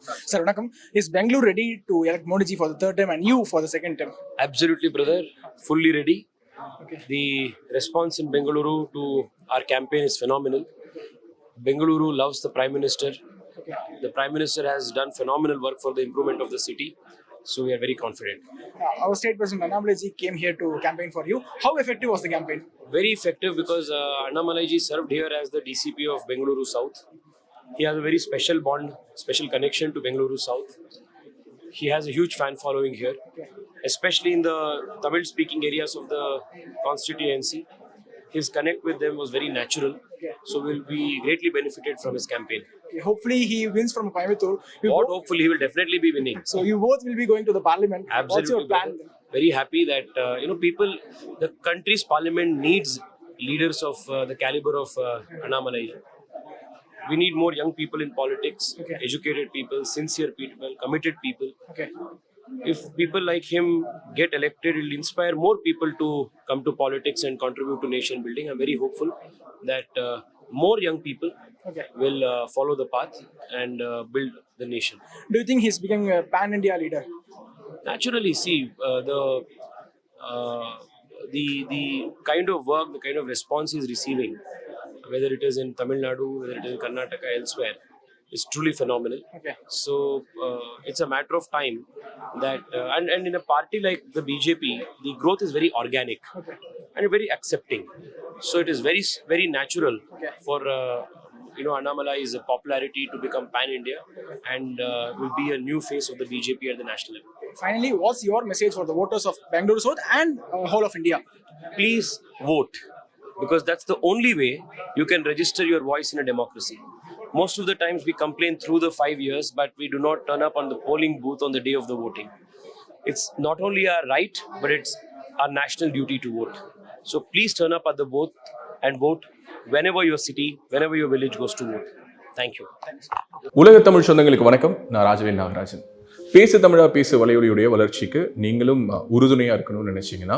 Sir, Vanakkam. Is Bangalore ready to elect Modi for the third time and you for the second time? Absolutely, brother. Fully ready. Okay. The response in Bengaluru to our campaign is phenomenal. Bengaluru loves the Prime Minister. Okay. The Prime Minister has done phenomenal work for the improvement of the city. So we are very confident. Uh, our state president Annamalai ji came here to campaign for you. How effective was the campaign? Very effective because uh, Annamalai ji served here as the DCP of Bengaluru South. He has a very special bond, special connection to Bengaluru South. He has a huge fan following here, especially in the Tamil speaking areas of the constituency. His connect with them was very natural. So we'll be greatly benefited from his campaign. Okay, Hopefully he wins from Coimbatore. You What both- hopefully he will definitely be winning. so you both will be going to the parliament. What's Absolutely. your plan? brother. Very happy that uh, you know people, the country's parliament needs leaders of uh, the caliber of uh, Annamalai. We need more young people in politics, Okay. educated people, sincere people, committed people. Okay. If people like him get elected, it will inspire more people to come to politics and contribute to nation building. I'm very hopeful that uh, more young people Okay. will uh, follow the path and uh, build the nation. Do you think he's becoming a pan-India leader? naturally see uh, the uh, the the kind of work the kind of response he's receiving whether it is in tamil nadu whether it is in karnataka elsewhere is truly phenomenal Okay. so uh, it's a matter of time that uh, and, and in a party like the bjp the growth is very organic Okay. and very accepting so it is very very natural Okay. for uh, you know Annamalai's popularity to become pan India and uh, will be a new face of the BJP at the national level. Finally, what's your message for the voters of Bangalore South and uh, whole of India? Please vote because that's the only way you can register your voice in a democracy. Most of the times we complain through the five years, but we do not turn up on the polling booth on the day of the voting. It's not only our right, but it's our national duty to vote. So please turn up at the booth and vote whenever your city, whenever your village goes to vote. Thank you. உலக தமிழ் சொந்தங்களுக்கு வணக்கம் நான் ராஜவேல் நாகராஜன் பேசு தமிழா பேசு வலையொலியுடைய வளர்ச்சிக்கு நீங்களும் உறுதுணையாக இருக்கணும்னு நினச்சிங்கன்னா